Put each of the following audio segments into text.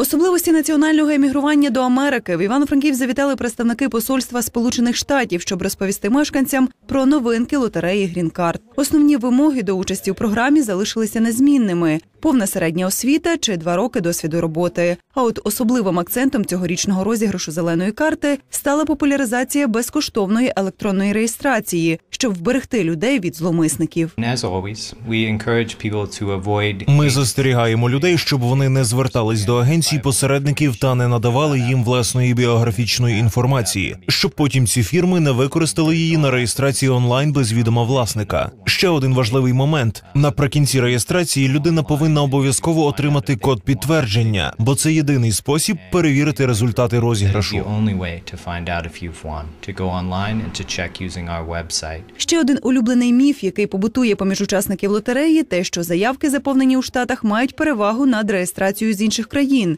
Особливості національного емігрування до Америки в Івано-Франків завітали представники посольства Сполучених Штатів, щоб розповісти мешканцям про новинки лотереї Грінкарт. Основні вимоги до участі у програмі залишилися незмінними: повна середня освіта чи два роки досвіду роботи. А от особливим акцентом цьогорічного розіграшу зеленої карти стала популяризація безкоштовної електронної реєстрації, щоб вберегти людей від зломисників. And as always, we encourage people to avoid Ми застерігаємо людей, щоб вони не звертались до агенцій посередників та не надавали їм власної біографічної інформації, щоб потім ці фірми не використали її на реєстрації онлайн без відома власника. Ще один важливий момент: наприкінці реєстрації людина повинна обов'язково отримати код підтвердження, бо це єдиний спосіб перевірити результати розіграшу. Ще один улюблений міф, який побутує поміж учасників лотереї, те, що заявки, заповнені у штатах, мають перевагу над реєстрацією з інших країн.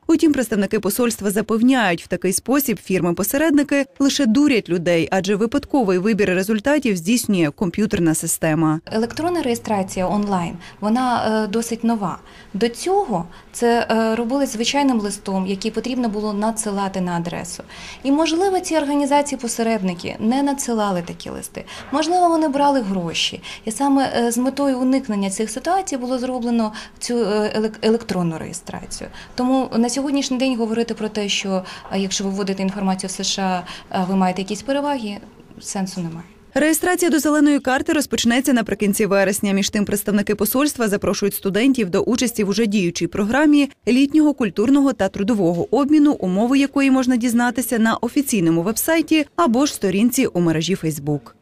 Утім, представники посольства запевняють, в такий спосіб фірми-посередники лише дурять людей, адже випадковий вибір результатів здійснює комп'ютерна система. Електронна реєстрація онлайн вона е, досить нова. До цього це е, робилось звичайним листом, який потрібно було надсилати на адресу. І можливо, ці організації-посередники не надсилали такі листи. Можливо, вони брали гроші. І саме е, з метою уникнення цих ситуацій було зроблено цю електронну реєстрацію. Тому на сьогоднішній день говорити про те, що е, якщо ви вводите інформацію в США, е, ви маєте якісь переваги, сенсу немає. Реєстрація до зеленої карти розпочнеться наприкінці вересня. Між тим, представники посольства запрошують студентів до участі в уже діючій програмі літнього культурного та трудового обміну, умови якої можна дізнатися на офіційному вебсайті або ж сторінці у мережі Фейсбук.